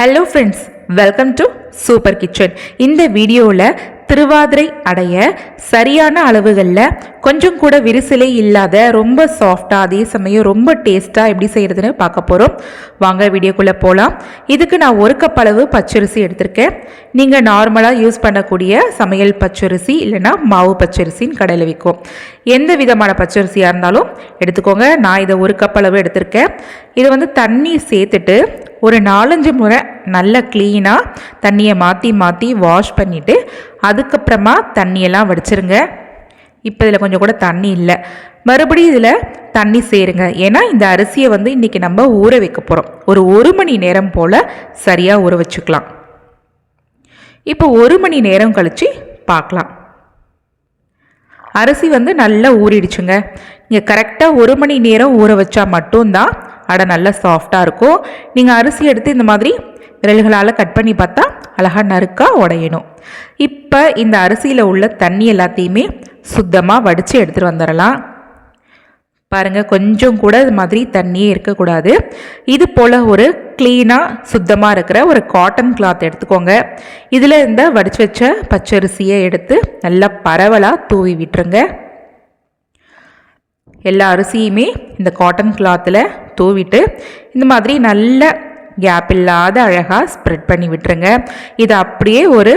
Hello friends welcome to super kitchen இந்த வீடியோவில் திருவாதிரை அடைய சரியான அளவுகளில் கொஞ்சம் கூட விரிசலே இல்லாத ரொம்ப சாஃப்டாக அதே சமயம் ரொம்ப டேஸ்ட்டாக எப்படி செய்கிறதுன்னு பார்க்க போகிறோம் வாங்க வீடியோக்குள்ளே போகலாம் இதுக்கு நான் ஒரு கப் அளவு பச்சரிசி எடுத்திருக்கேன். நீங்கள் நார்மலாக யூஸ் பண்ணக்கூடிய சமையல் பச்சரிசி இல்லைன்னா மாவு பச்சரிசின்னு கடையில் விற்கும் எந்த விதமான பச்சரிசியாக இருந்தாலும் எடுத்துக்கோங்க. நான் இதை ஒரு கப் அளவு எடுத்திருக்கேன். இதை வந்து தண்ணி சேர்த்துட்டு ஒரு நாலஞ்சு முறை நல்லா க்ளீனாக தண்ணியை மாற்றி மாற்றி வாஷ் பண்ணிவிட்டு அதுக்கப்புறமா தண்ணியெல்லாம் வடிச்சிருங்க. இப்போ இதில் கொஞ்சம் கூட தண்ணி இல்லை. மறுபடியும் இதில் தண்ணி சேருங்க. ஏன்னா இந்த அரிசியை வந்து இன்றைக்கி நம்ம ஊற வைக்க போகிறோம் ஒரு ஒரு மணி நேரம் போல் சரியாக ஊற வச்சுக்கலாம். இப்போ ஒரு மணி நேரம் கழித்து பார்க்கலாம். அரிசி வந்து நல்லா ஊறிடுச்சுங்க. நீங்கள் கரெக்டாக ஒரு மணி நேரம் ஊற வச்சா மட்டும்தான் அடை நல்லா சாஃப்டாக இருக்கும். நீங்கள் அரிசி எடுத்து இந்த மாதிரி விரல்களால் கட் பண்ணி பார்த்தா அழகாக நறுக்காக உடையணும். இப்போ இந்த அரிசியில் உள்ள தண்ணி எல்லாத்தையுமே சுத்தமாக வடித்து எடுத்துகிட்டு வந்துடலாம். பாருங்கள் கொஞ்சம் கூட இது மாதிரி தண்ணியே இருக்கக்கூடாது. இது போல் ஒரு க்ளீனாக சுத்தமாக இருக்கிற ஒரு காட்டன் கிளாத் எடுத்துக்கோங்க. இதில் இந்த வடித்து வச்ச பச்சரிசியை எடுத்து நல்லா பரவலாக தூவி விட்டுருங்க. எல்லா அரிசியுமே இந்த காட்டன் கிளாத்தில் தூவிட்டு இந்த மாதிரி நல்ல கேப் இல்லாத அழகாக ஸ்ப்ரெட் பண்ணி விட்டுருங்க. இது அப்படியே ஒரு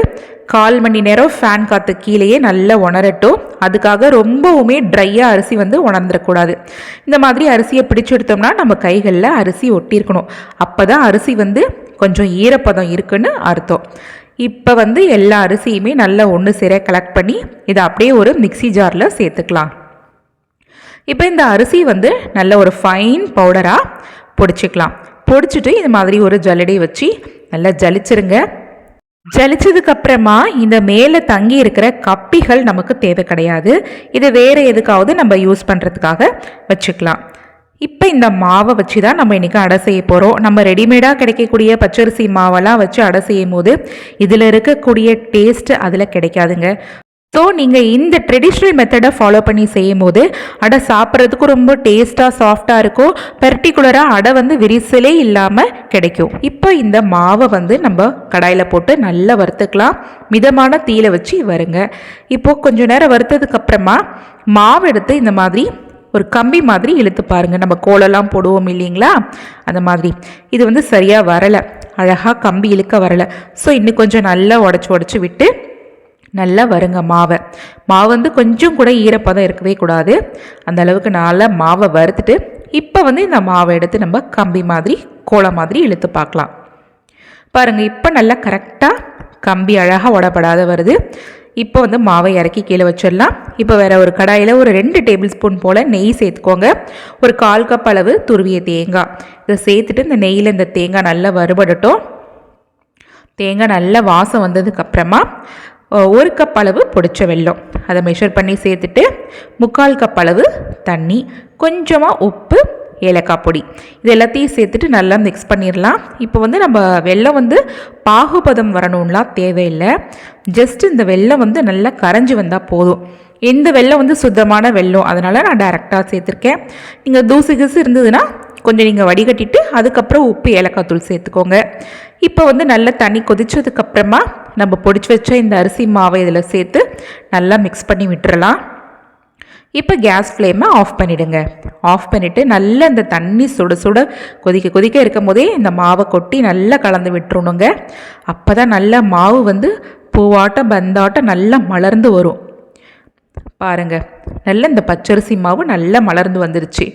கால் மணி நேரம் ஃபேன் காற்று கீழேயே நல்லா உணரட்டும். அதுக்காக ரொம்பவுமே ட்ரையாக அரிசி வந்து உணர்ந்துடக்கூடாது இந்த மாதிரி அரிசியை பிடிச்சு எடுத்தோம்னா நம்ம கைகளில் அரிசி ஒட்டியிருக்கணும். அப்போ தான் அரிசி வந்து கொஞ்சம் ஈரப்பதம் இருக்குன்னு அர்த்தம். இப்போ வந்து எல்லா அரிசியுமே நல்லா ஒன்று சேர கலெக்ட் பண்ணி இதை அப்படியே ஒரு மிக்சி ஜாரில் சேர்த்துக்கலாம். இப்போ இந்த அரிசி வந்து நல்ல ஒரு ஃபைன் பவுடராக பொடிச்சிக்கலாம். பொடிச்சிட்டு இது மாதிரி ஒரு ஜல்லடை வச்சு நல்லா ஜலிச்சிருங்க. ஜலிச்சதுக்கு அப்புறமா இந்த மேலே தங்கி இருக்கிற கப்பிகள் நமக்கு தேவை கிடையாது. இதை வேறு எதுக்காவது நம்ம யூஸ் பண்ணுறதுக்காக வச்சுக்கலாம். இப்போ இந்த மாவை வச்சு தான் நம்ம இன்றைக்கி அடை செய்ய போகிறோம் நம்ம ரெடிமேடாக கிடைக்கக்கூடிய பச்சரிசி மாவெல்லாம் வச்சு அடை செய்யும் போது இதில் இருக்கக்கூடிய டேஸ்ட்டு அதில் கிடைக்காதுங்க. ஸோ நீங்கள் இந்த ட்ரெடிஷ்னல் மெத்தடை ஃபாலோ பண்ணி செய்யும் போது அடை சாப்பிட்றதுக்கும் ரொம்ப டேஸ்ட்டாக சாஃப்டாக இருக்கும் பர்டிகுலராக அடை வந்து விரிசலே இல்லாமல் கிடைக்கும். இப்போ இந்த மாவை வந்து நம்ம கடாயில் போட்டு நல்லா வறுத்துக்கலாம். மிதமான தீயில வச்சு வருங்க. இப்போது கொஞ்சம் நேரம் வறுத்ததுக்கப்புறமா மாவு எடுத்து இந்த மாதிரி ஒரு கம்பி மாதிரி இழுத்து பாருங்கள் நம்ம கோலெல்லாம் போடுவோம் இல்லைங்களா? அந்த மாதிரி. இது வந்து சரியாக வரலை. அழகாக கம்பி இழுக்க வரலை. ஸோ இன்னும் கொஞ்சம் நல்லா உடச்சி உடச்சி விட்டு நல்லா வருங்க மாவை. மாவு வந்து கொஞ்சம் கூட ஈரப்பதம் இருக்கவே கூடாது. அந்த அளவுக்கு நல்லா மாவை வறுத்துட்டு இப்போ வந்து இந்த மாவை எடுத்து நம்ம கம்பி மாதிரி கோலம் மாதிரி இழுத்து பார்க்கலாம். பாருங்கள் இப்போ நல்லா கரெக்டாக கம்பி அழகாக உடப்படாத வருது. இப்போ வந்து மாவை இறக்கி கீழே வச்சிடலாம். இப்போ வேறு ஒரு கடாயில் ஒரு ரெண்டு டேபிள் ஸ்பூன் போல் நெய் சேர்த்துக்கோங்க. ஒரு கால் கப் அளவு துருவிய தேங்காய். இதை சேர்த்துட்டு இந்த நெய்யில் இந்த தேங்காய் நல்லா வறுபடட்டும். தேங்காய் நல்லா வாசம் வந்ததுக்கப்புறமா ஒரு கப் அளவு பொடிச்ச வெல்லம். அதை மெஷர் பண்ணி சேர்த்துட்டு முக்கால் கப் அளவு தண்ணி கொஞ்சமாக உப்பு ஏலக்காய் பொடி. இது எல்லாத்தையும் சேர்த்துட்டு நல்லா மிக்ஸ் பண்ணிடலாம் இப்போ வந்து நம்ம வெள்ளம் வந்து பாகுபதம் வரணும்லாம் தேவையில்லை. ஜஸ்ட் இந்த வெள்ளம் வந்து நல்லா கரைஞ்சி வந்தால் போதும். இந்த வெள்ளம் வந்து சுத்தமான வெள்ளம் அதனால் நான் டைரெக்டாக சேர்த்துருக்கேன். நீங்கள் தூசு கிசு இருந்ததுன்னா கொஞ்சம் நீங்கள் வடிகட்டிட்டு அதுக்கப்புறம் உப்பு ஏலக்காய் தூள் சேர்த்துக்கோங்க. இப்போ வந்து நல்லா தண்ணி கொதிச்சதுக்கப்புறமா நம்ம பொடிச்சு வச்ச இந்த அரிசி மாவை இதில் சேர்த்து நல்லா மிக்ஸ் பண்ணி விட்டுறலாம். இப்போ கேஸ் ஃப்ளேமை ஆஃப் பண்ணிவிடுங்க ஆஃப் பண்ணிவிட்டு நல்லா இந்த தண்ணி சுட சுட கொதிக்க கொதிக்க இருக்கும் போதே இந்த மாவை கொட்டி நல்லா கலந்து விட்டுருணுங்க அப்போ தான் நல்லா மாவு வந்து பூவாட்டம் பந்தாட்டம் நல்லா மலர்ந்து வரும். பாருங்கள் நல்ல இந்த பச்சரிசி மாவு நல்லா மலர்ந்து வந்துருச்சு.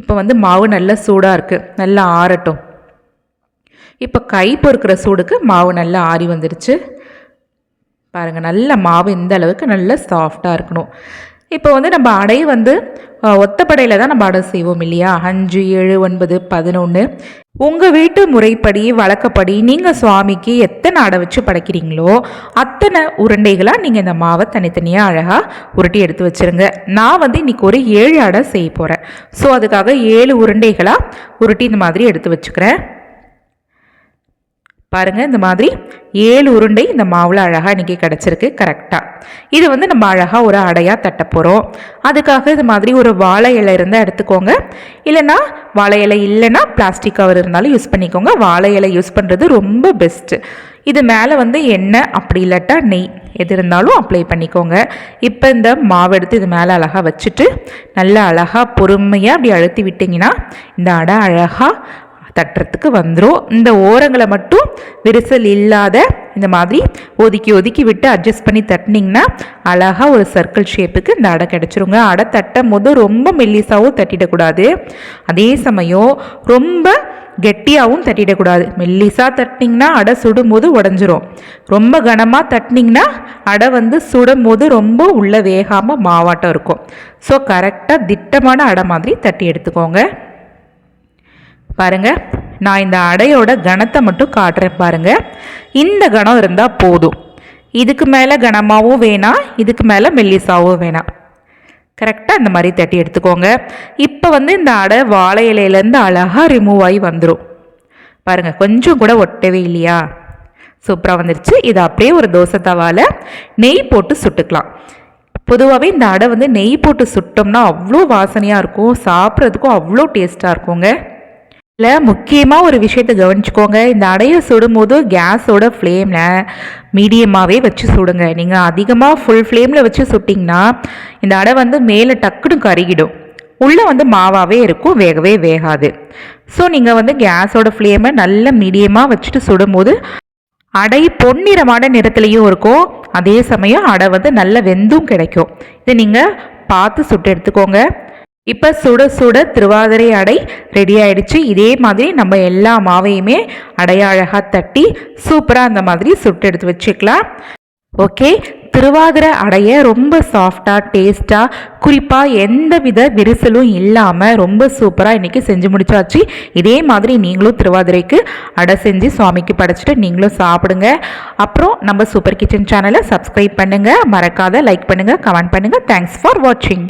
இப்போ வந்து மாவு நல்லா சூடாக இருக்குது நல்லா ஆறட்டும். இப்போ கை பொறுக்கிற சூடுக்கு மாவு நல்லா ஆறி வந்துருச்சு. பாருங்கள் நல்ல மாவு இந்த அளவுக்கு நல்ல சாஃப்டாக இருக்கணும். இப்போ வந்து நம்ம அடை வந்து ஒத்தப்படையில் தான் நம்ம அடை செய்வோம் இல்லையா? அஞ்சு ஏழு ஒன்பது பதினொன்று உங்கள் வீட்டு முறைப்படி வழக்கப்படி நீங்கள் சுவாமிக்கு எத்தனை அடை வச்சு படைக்கிறீங்களோ அத்தனை உருண்டைகளாக நீங்கள் இந்த மாவை தனித்தனியாக அழகாக உருட்டி எடுத்து வச்சுருங்க. நான் வந்து இன்றைக்கி ஒரு ஏழு அடை செய்ய போகிறேன் ஸோ அதுக்காக ஏழு உருண்டைகளாக உருட்டி இந்த மாதிரி எடுத்து வச்சுக்கிறேன். பாருங்கள் இந்த மாதிரி ஏழு உருண்டை இந்த மாவில் அழகாக இன்றைக்கி கிடச்சிருக்கு கரெக்டாக இது வந்து நம்ம அழகாக ஒரு அடையாக தட்ட போகிறோம் அதுக்காக இது மாதிரி ஒரு வாழை இலை இருந்தால் எடுத்துக்கோங்க. இல்லைன்னா வாழை இலை இல்லைன்னா பிளாஸ்டிக் கவர் இருந்தாலும் யூஸ் பண்ணிக்கோங்க. வாழை இலை யூஸ் பண்ணுறது ரொம்ப பெஸ்ட்டு இது மேலே வந்து எண்ணெய் அப்படி இல்லாட்டா நெய் எது இருந்தாலும் அப்ளை பண்ணிக்கோங்க. இப்போ இந்த மாவு எடுத்து இது மேலே அழகாக வச்சுட்டு நல்லா அழகாக பொறுமையாக அப்படி அழுத்தி விட்டிங்கன்னா இந்த அடை அழகாக தட்டுறதுக்கு வந்துடும் இந்த ஓரங்களை மட்டும் விரிசல் இல்லாத இந்த மாதிரி ஒதுக்கி ஒதுக்கி விட்டு அட்ஜஸ்ட் பண்ணி தட்டினீங்கன்னா அழகாக ஒரு சர்க்கிள் ஷேப்புக்கு இந்த அடை கிடச்சிருங்க. அடை தட்டும் போது ரொம்ப மெல்லிசாவும் தட்டிடக்கூடாது. அதே சமயம் ரொம்ப கெட்டியாகவும் தட்டிடக்கூடாது. மெல்லிசாக தட்டினீங்கன்னா அடை சுடும் போது உடஞ்சிரும். ரொம்ப கனமாக தட்டினீங்கன்னா அடை வந்து சுடும் போது ரொம்ப உள்ளே வேகாமல் மாவாட்டம் இருக்கும். ஸோ கரெக்டாக திட்டமான அடை மாதிரி தட்டி எடுத்துக்கோங்க. பாருங்கள் நான் இந்த அடையோட கணத்தை மட்டும் காட்டுறேன் பாருங்கள் இந்த கணம் இருந்தால் போதும். இதுக்கு மேலே கனமாகவும் வேணாம் இதுக்கு மேலே மெல்லிசாவும் வேணாம் கரெக்டாக இந்த மாதிரி தட்டி எடுத்துக்கோங்க. இப்போ வந்து இந்த அடை வாழை இலையிலேருந்து அழகாக ரிமூவ் ஆகி வந்துடும் பாருங்கள் கொஞ்சம் கூட ஒட்டவே இல்லையா? சூப்பராக வந்துருச்சு. இதை அப்படியே ஒரு தோசை தவாவில் நெய் போட்டு சுட்டுக்கலாம். பொதுவாகவே இந்த அடை வந்து நெய் போட்டு சுட்டோம்னா அவ்வளோ வாசனையாக இருக்கும். சாப்பிட்றதுக்கும் அவ்வளோ டேஸ்ட்டாக இருக்குங்க. இல்லை முக்கியமாக ஒரு விஷயத்தை கவனிச்சுக்கோங்க. இந்த அடையை சுடும்போது கேஸோட ஃப்ளேமில் மீடியமாகவே வச்சு சுடுங்க. நீங்கள் அதிகமாக ஃபுல் ஃப்ளேமில் வச்சு சுட்டிங்கன்னா இந்த அடை வந்து மேலே டக்குன்னு கருகிடும். உள்ளே வந்து மாவாகவே இருக்கும் வேகவே வேகாது. ஸோ நீங்கள் வந்து கேஸோட ஃப்ளேமை நல்ல மீடியமாக வச்சுட்டு சுடும்போது அடை பொன்னிறமான நிறத்துலையும் இருக்கும். அதே சமயம் அடை வந்து நல்ல வெந்தும் கிடைக்கும். இதை நீங்கள் பார்த்து சுட்டு எடுத்துக்கோங்க. இப்போ சுட சுட திருவாதிரை அடை ரெடி ஆயிடுச்சு. இதே மாதிரி நம்ம எல்லா மாவையுமே அடைய அழகாக தட்டி சூப்பராக அந்த மாதிரி சுட்டு எடுத்து வச்சுக்கலாம். ஓகே திருவாதிரை அடைய ரொம்ப சாஃப்டாக டேஸ்ட்டாக குறிப்பாக எந்த வித விரிசலும் இல்லாமல் ரொம்ப சூப்பராக இன்றைக்கி செஞ்சு முடிச்சாச்சு. இதே மாதிரி நீங்களும் திருவாதிரைக்கு அடை செஞ்சு சுவாமிக்கு படைச்சிட்டு நீங்களும் சாப்பிடுங்க. அப்புறம் நம்ம சூப்பர் கிச்சன் சேனலை சப்ஸ்கிரைப் பண்ணுங்கள் மறக்காத லைக் பண்ணுங்கள் கமெண்ட் பண்ணுங்கள் தேங்க்ஸ் ஃபார் வாட்சிங்